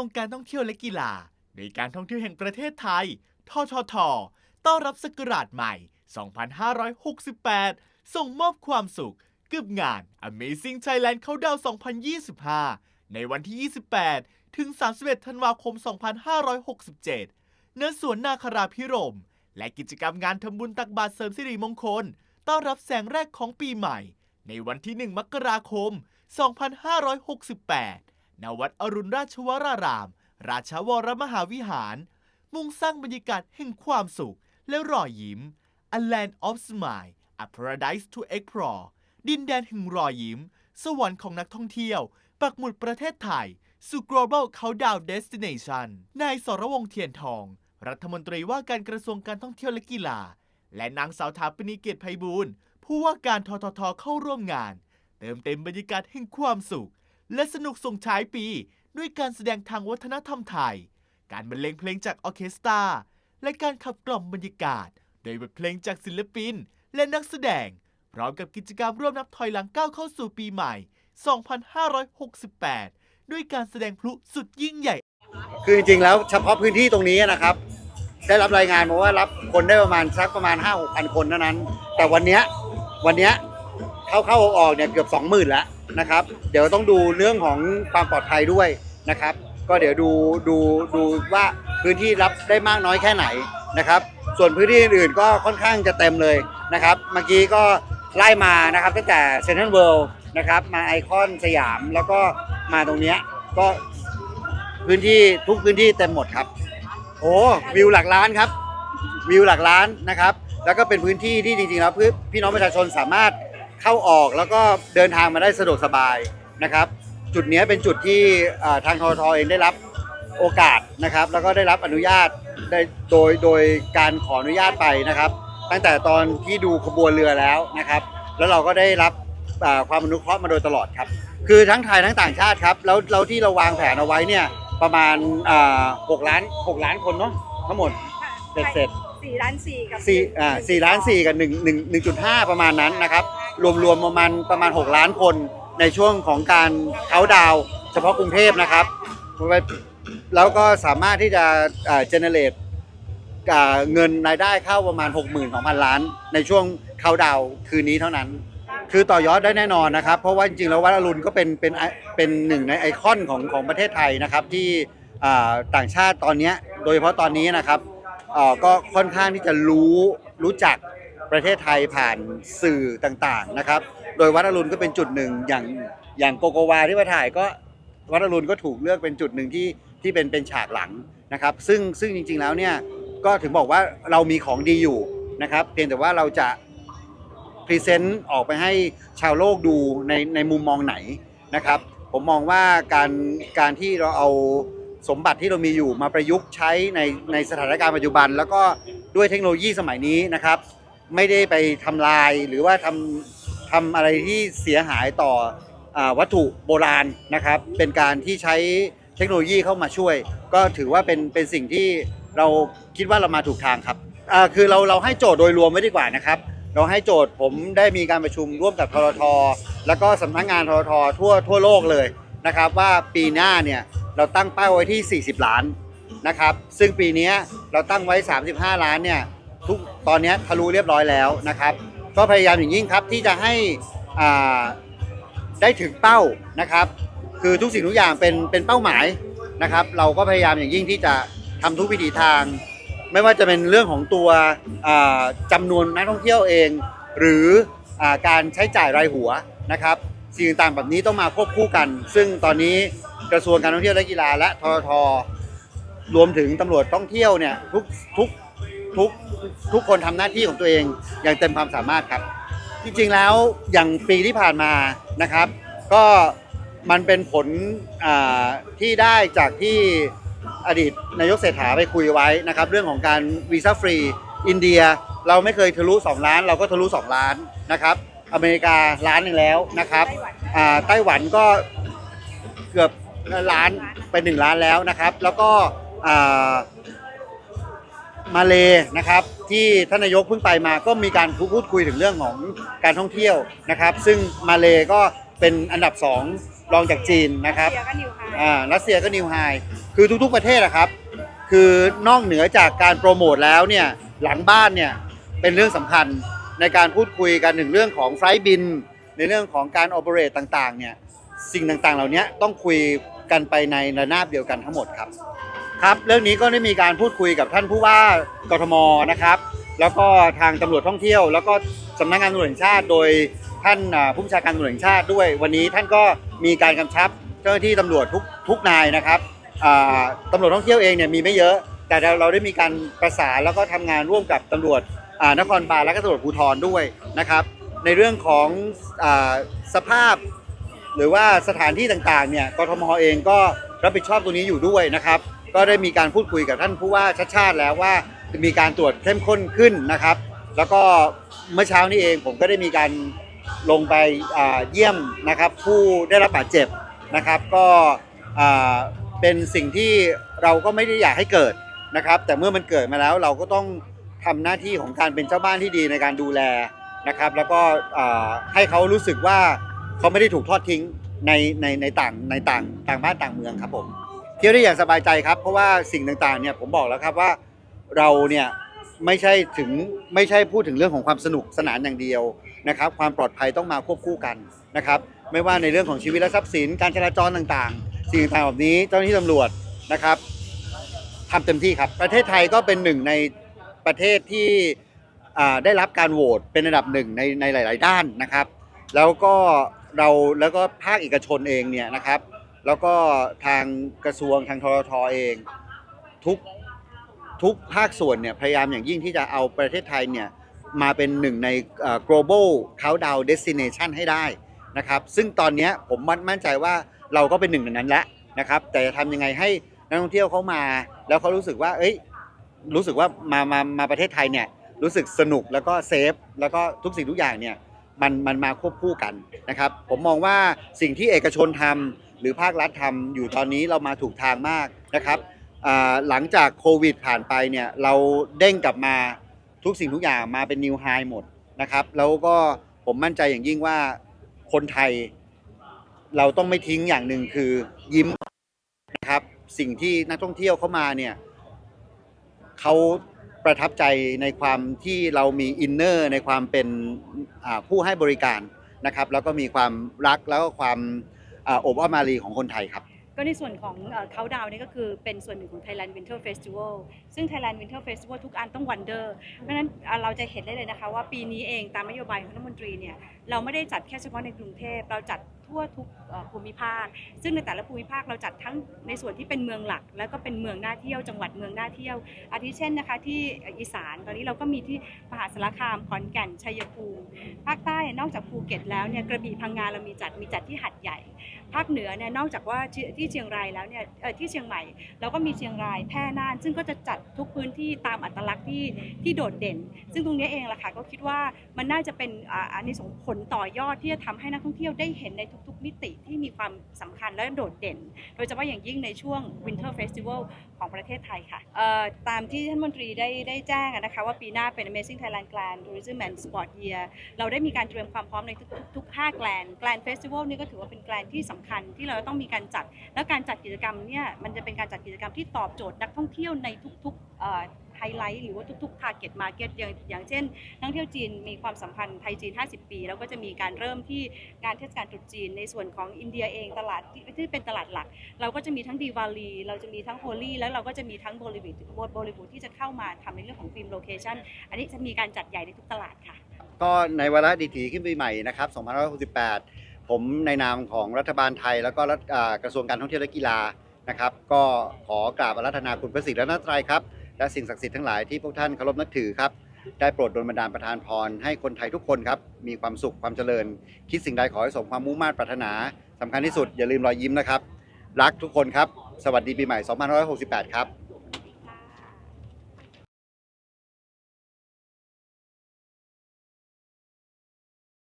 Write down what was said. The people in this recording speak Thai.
วงการท่องเที่ยวและกีฬาในการท่องเที่ยวแห่งประเทศไทย ททท ต้อนรับศักราชใหม่ 2568 ส่งมอบความสุขกับงาน Amazing Thailand Countdown 2025 ในวันที่ 28 ถึง 31 ธันวาคม 2567 ณ สวนนาคราพิรม และกิจกรรมงานทำบุญตักบาตรเสริมสิริมงคล ต้อนรับแสงแรกของปีใหม่ ในวันที่ 1 มกราคม 2568 ณวัดอรุณราชวราราม ราชวรมหาวิหาร มุ่งสร้างบรรยากาศแห่งความสุขและรอยยิ้ม A Land of Smile A Paradise to Explore ดินแดนแห่งรอยยิ้ม สวรรค์ของนักท่องเที่ยว ปักหมุดประเทศไทย สู่ Global Countdown Destination นายสรวงเทียนทอง รัฐมนตรีว่าการกระทรวงการท่องเที่ยวและกีฬา และนางสาวถาปนิเกตไพบูลย์ผู้ว่าการทททเข้าร่วมงาน เติมเต็มบรรยากาศแห่งความสุข และสนุกส่งท้ายปี ด้วยการแสดงทางวัฒนธรรมไทย การบรรเลงเพลงจากออเคสตรา และการขับกล่อมบรรยากาศ โดยบทเพลงจากศิลปิน และนักแสดง พร้อมกับกิจกรรมร่วมนับถอยหลังก้าวเข้าสู่ปีใหม่ 2568 ด้วยการแสดงพลุสุดยิ่งใหญ่ คือจริงๆแล้วเฉพาะพื้นที่ตรงนี้นะครับ ได้รับรายงานมาว่ารับคนได้ประมาณสักประมาณ 5 6 0 0 0 คนเท่านั้น แต่วันเนี้ยวันเนี้ยเข้าเข้าออกออกเนี่ยเกือบ 20,000แล้ว นะครับ เดี๋ยวต้องดูเรื่องของความปลอดภัยด้วยนะครับ ก็เดี๋ยวดูดูดูว่าพื้นที่รับได้มากน้อยแค่ไหนนะครับ ส่วนพื้นที่อื่นๆก็ค่อนข้างจะเต็มเลยนะครับ เมื่อกี้ก็ไล่มานะครับตั้งแต่เซ็นทรัลเวิลด์นะครับมาไอคอนสยามแล้วก็มาตรงเนี้ยก็พื้นที่ทุกพื้นที่เต็มหมดครับ โอ้วิวหลักล้านครับ วิวหลักล้านนะครับ แล้วก็เป็นพื้นที่ที่จริงๆแล้วพี่พี่น้องประชาชนสามารถ เข้าออกแล้วก็เดินทางมาได้สะดวกสบายนะครับ จุดเนี้ยเป็นจุดที่อ่าทางททเองได้รับโอกาสนะครับ แล้วก็ได้รับอนุญาตได้โดยโดยการขออนุญาตไปนะครับ ตั้งแต่ตอนที่ดูขบวนเรือแล้วนะครับ แล้วเราก็ได้รับอ่าความอนุเคราะห์มาโดยตลอดครับ คือทั้งไทยทั้งต่างชาติครับ แล้วแล้วที่เราวางแผนเอาไว้เนี่ยประมาณอ่าหกล้านหกล้านคนเนาะทั้งหมดเสร็จเสร็จสี่ล้านสี่กับสี่อ่าสี่ล้านสี่กับหนึ่งหนึ่งหนึ่งจุดห้าประมาณนั้นนะครับ รวมรวมประมาณประมาณหกล้านคนในช่วงของการเขาดาวเฉพาะกรุงเทพนะครับ แล้วก็สามารถที่จะอ่า generate อ่าเงินรายได้เข้าประมาณ 62,000 ล้าน ในช่วงเขาดาวคืนนี้เท่านั้น คือต่อยอดได้แน่นอนนะครับ เพราะว่าจริงๆแล้ววัดอรุณก็เป็นเป็นเป็นหนึ่งในไอคอนของของประเทศไทยนะครับที่ต่างชาติตอนเนี้ยโดยเฉพาะตอนนี้นะครับก็ค่อนข้างที่จะรู้รู้จัก ประเทศไทยผ่านสื่อต่างๆนะครับ โดยวัดอรุณก็เป็นจุดหนึ่งอย่างอย่างโกโกวาที่มาถ่ายก็วัดอรุณก็ถูกเลือกเป็นจุดหนึ่งที่ที่เป็นเป็นฉากหลังนะครับ ซึ่งซึ่งจริงๆแล้วเนี่ยก็ถึงบอกว่าเรามีของดีอยู่นะครับ เพียงแต่ว่าเราจะพรีเซนต์ออกไปให้ชาวโลกดูในในมุมมองไหนนะครับ ผมมองว่าการการที่เราเอาสมบัติที่เรามีอยู่มาประยุกต์ใช้ในในสถานการณ์ปัจจุบัน แล้วก็ด้วยเทคโนโลยีสมัยนี้นะครับ ไม่ได้ไปทำลายหรือว่าทำทำอะไรที่เสียหายต่ออวัตถุโบราณนะครับ เป็นการที่ใช้เทคโนโลยีเข้ามาช่วย ก็ถือว่าเป็นเป็นสิ่งที่เราคิดว่าเรามาถูกทางครับคือเราเราให้โจทย์โดยรวมไว้ดีกว่านะครับ เราให้โจทย์ผมได้มีการประชุมร่วมกับทรท แล้วก็สำนักงานทรท ทั่วทั่วโลกเลยนะครับ ว่าปีหน้าเนี่ยเราตั้งเป้าไว้ที่ 40 ล้านนะครับ ซึ่งปีนี้เราตั้งไว้ 35 ล้านเนี่ย ทุกตอนนี้ทะลุเรียบร้อยแล้วนะครับ ก็พยายามอย่างยิ่งครับที่จะให้ได้ถึงเป้านะครับ คือทุกสิ่งทุกอย่างเป็นเป็นเป้าหมายนะครับ เราก็พยายามอย่างยิ่งที่จะทำทุกวิถีทาง ไม่ว่าจะเป็นเรื่องของตัวจำานวนนักท่องเที่ยวเอง หรืออการใช้จ่ายรายหัวนะครับสิ่งต่างแบบนี้ต้องมาควบคู่กัน ซึ่งตอนนี้กระทรวงการท่องเที่ยวและกีฬาและททรวมถึงตำรวจท่องเที่ยวเนี่ยทุกทุก ทุกทุกคนทำหน้าที่ของตัวเองอย่างเต็มความสามารถครับ จริงๆแล้วอย่างปีที่ผ่านมานะครับ ก็มันเป็นผลที่ได้จากที่อดีตนายกเศรษฐาไปคุยไว้นะครับ เรื่องของการวีซ่าฟรีอินเดียเราไม่เคยทะลุ 2 ล้าน เราก็ทะลุ 2 ล้านนะครับ อเมริกาล้านหนึ่งแล้วนะครับไต้หวันก็เกือบล้านเป็นหนึ่งล้านแล้วนะครับ แล้วก็ มาเลนะครับที่ท่านนายกเพิ่งไปมาก็มีการพูดคุยถึงเรื่องของการท่องเที่ยวนะครับ ซึ่งมาเลก็เป็นอันดับ 2 รองจากจีนนะครับเดียวกันอยู่ค่ะอ่ารัสเซียก็นิวไฮคือคือทุกๆประเทศอะครับ คือนอกเหนือจากการโปรโมทแล้วเนี่ยหลังบ้านเนี่ยเป็นเรื่องสำคัญในการพูดคุยกันถึงเรื่องของไฟล์บิน ในเรื่องของการโอเปเรตต่างๆเนี่ยสิ่งต่างๆ เหล่านี้ต้องคุยกันไปในระนาบเดียวกันทั้งหมดครับ ครับเรื่องนี้ก็ได้มีการพูดคุยกับท่านผู้ว่ากทมนะครับ แล้วก็ทางตำรวจท่องเที่ยว แล้วก็สำนักงานตำรวจแห่งชาติ โดยท่านผู้บัญชาการตำรวจแห่งชาติด้วย วันนี้ท่านก็มีการกำชับเจ้าหน้าที่ตำรวจทุกทุกนายนะครับอ่าตำรวจท่องเที่ยวเองเนี่ยมีไม่เยอะ แต่เราได้มีการประสานแล้วก็ทำงานร่วมกับตำรวจนครบาลและก็ตำรวจภูธรด้วยนะครับ ในเรื่องของอสภาพ หรือว่าสถานที่ต่างๆเนี่ยกทมเองก็รับผิดชอบตรงนี้อยู่ด้วยนะครับ ก็ได้มีการพูดคุยกับท่านผู้ว่าชัดชาติแล้วว่าจะมีการตรวจเข้มข้นขึ้นนะครับ แล้วก็เมื่อเช้านี้เองผมก็ได้มีการลงไปเยี่ยมนะครับผู้ได้รับบาดเจ็บนะครับ ก็เป็นสิ่งที่เราก็ไม่ได้อยากให้เกิดนะครับ แต่เมื่อมันเกิดมาแล้วเราก็ต้องทำหน้าที่ของการเป็นเจ้าบ้านที่ดีในการดูแลนะครับ แล้วก็ให้เขารู้สึกว่าเขาไม่ได้ถูกทอดทิ้งในในในต่างในต่างต่างบ้านต่างเมืองครับผม เที่ยวได้อย่างสบายใจครับ เพราะว่าสิ่งต่างๆเนี่ยผมบอกแล้วครับว่าเราเนี่ยไม่ใช่ถึงไม่ใช่พูดถึงเรื่องของความสนุกสนานอย่างเดียวนะครับ ความปลอดภัยต้องมาควบคู่กันนะครับ ไม่ว่าในเรื่องของชีวิตและทรัพย์สิน การจราจรต่างๆ สิ่งต่างๆแบบนี้เจ้าหน้าที่ตำรวจนะครับทำเต็มที่ครับ ประเทศไทยก็เป็นหนึ่งในประเทศที่ได้รับการโหวตเป็นอันดับหนึ่งในในหลาย ๆ ด้านนะครับ แล้วก็เราแล้วก็ภาคเอกชนเองเนี่ยนะครับ แล้วก็ทางกระทรวงทางทรทเองทุกทุกภาคส่วนเนี่ยพยายามอย่างยิ่งที่จะเอาประเทศไทยเนี่ยมาเป็นหนึ่งใน global countdown destination ให้ได้นะครับซึ่งตอนนี้ผมมั่นใจว่าเราก็เป็นหนึ่งในนั้นแล้วนะครับแต่จะทำยังไงให้นักท่องเที่ยวเขามา แล้วเขารู้สึกว่าเอ้ยรู้สึกว่ามามามาประเทศไทยเนี่ยรู้สึกสนุกแล้วก็เซฟแล้วก็ทุกสิ่งทุกอย่างเนี่ยมันมันมาควบคู่กันนะครับผมมองว่าสิ่งที่เอกชนทำ หรือภาครัฐทำอยู่ตอนนี้เรามาถูกทางมากนะครับหลังจากโควิดผ่านไปเนี่ยเราเด้งกลับมาทุกสิ่งทุกอย่างมาเป็นนิวไฮหมดนะครับ แล้วก็ผมมั่นใจอย่างยิ่งว่าคนไทยเราต้องไม่ทิ้งอย่างหนึ่งคือยิ้มนะครับสิ่งที่นักท่องเที่ยวเข้ามาเนี่ยเขาประทับใจในความที่เรามีอินเนอร์ในความเป็นผู้ให้บริการนะครับ แล้วก็มีความรักแล้วก็ความ อาอบอ้อมอารีของคนไทยครับ ก็ในส่วนของเขาดาวนี่ก็คือเป็นส่วนหนึ่งของ Thailand Winter Festival ซึ่ง Thailand Winter Festival ทุกอันต้องวันเดอร์ เพราะฉะนั้นเราจะเห็นได้เลยนะคะว่าปีนี้เองตามนโยบายของรัฐมนตรีเนี่ยเราไม่ได้จัดแค่เฉพาะในกรุงเทพเราจัดทั่วทุกภูมิภาค ซึ่งในแต่ละภูมิภาคเราจัดทั้งในส่วนที่เป็นเมืองหลัก แล้วก็เป็นเมืองน่าเที่ยวจังหวัดเมืองน่าเที่ยว อาทิเช่นนะคะที่อีสานตอนนี้เราก็มีที่มหาสารคามขอนแก่นชัยภูมิภาคใต้นอกจากภูเก็ตแล้วเนี่ยกระบี่พังงาเรามีจัดมีจัดที่หัดใหญ่ ภาคเหนือเนี่ยนอกจากว่าที่เชียงรายแล้วเนี่ยที่เชียงใหม่เราก็มีเชียงรายแพร่น่าน ซึ่งก็จะจัดทุกพื้นที่ตามอัตลักษณ์ที่ที่โดดเด่น ซึ่งตรงนี้เองล่ะค่ะก็คิดว่ามันน่าจะเป็นอ,อันนี้ส่งผลต่อยอดที่จะทำให้นักท่องเที่ยวได้เห็นในทุกๆ มิติที่มีความสำคัญและโดดเด่น โดยเฉพาะอย่างยิ่งในช่วง Winter Festival ของประเทศไทยค่ะตามที่ท่านมนตรีได้ได้แจ้งนะคะว่าปีหน้าเป็น Amazing Thailand Grand Tourism and Sport Year เราได้มีการเตรียมความพร้อมในทุกๆทุก5แกลนแกลนเฟสติวัลนี่ก็ถือว่าเป็นแกลนที่สำคัญที่เราต้องมีการจัด แล้วการจัดกิจกรรมเนี่ยมันจะเป็นการจัดกิจกรรมที่ตอบโจทย์นักท่องเที่ยวในทุกๆไฮไลท์หรือว่าทุกๆ target market อย่างอย่างเช่น นักท่องเที่ยวจีนมีความสัมพันธ์ไทยจีน 50 ปี แล้วก็จะมีการเริ่มที่งานเทศกาลตรุษจีน ในส่วนของอินเดียเองตลาดที่ที่เป็นตลาดหลัก เราก็จะมีทั้งดีวาลีเราจะมีทั้งโฮลี่แล้วเราก็จะมีทั้งบริวูดบริวูดที่จะเข้ามาทำในเรื่องของฟิล์มโลเคชันอันนี้จะมีการจัดใหญ่ในทุกตลาดค่ะ ก็ในวาระดีถีขึ้นปีใหม่นะครับ 2568 ผมในนามของรัฐบาลไทย แล้วก็กระทรวงการท่องเที่ยวและกีฬานะครับ ก็ขอกราบอารัธนาคุณพระศรีรัตนตรัยครับ และสิ่งศักดิ์สิทธิ์ทั้งหลายที่พวกท่านเคารพนับถือครับ ได้โปรดดลบันดาลประทานพร ให้คนไทยทุกคนครับ มีความสุขความเจริญ คิดสิ่งใดขอให้สมความมุ่งมั่นปรารถนาสำคัญที่สุดอย่าลืมรอยยิ้มนะครับ รักทุกคนครับ สวัสดีปีใหม่ 2568 ครับ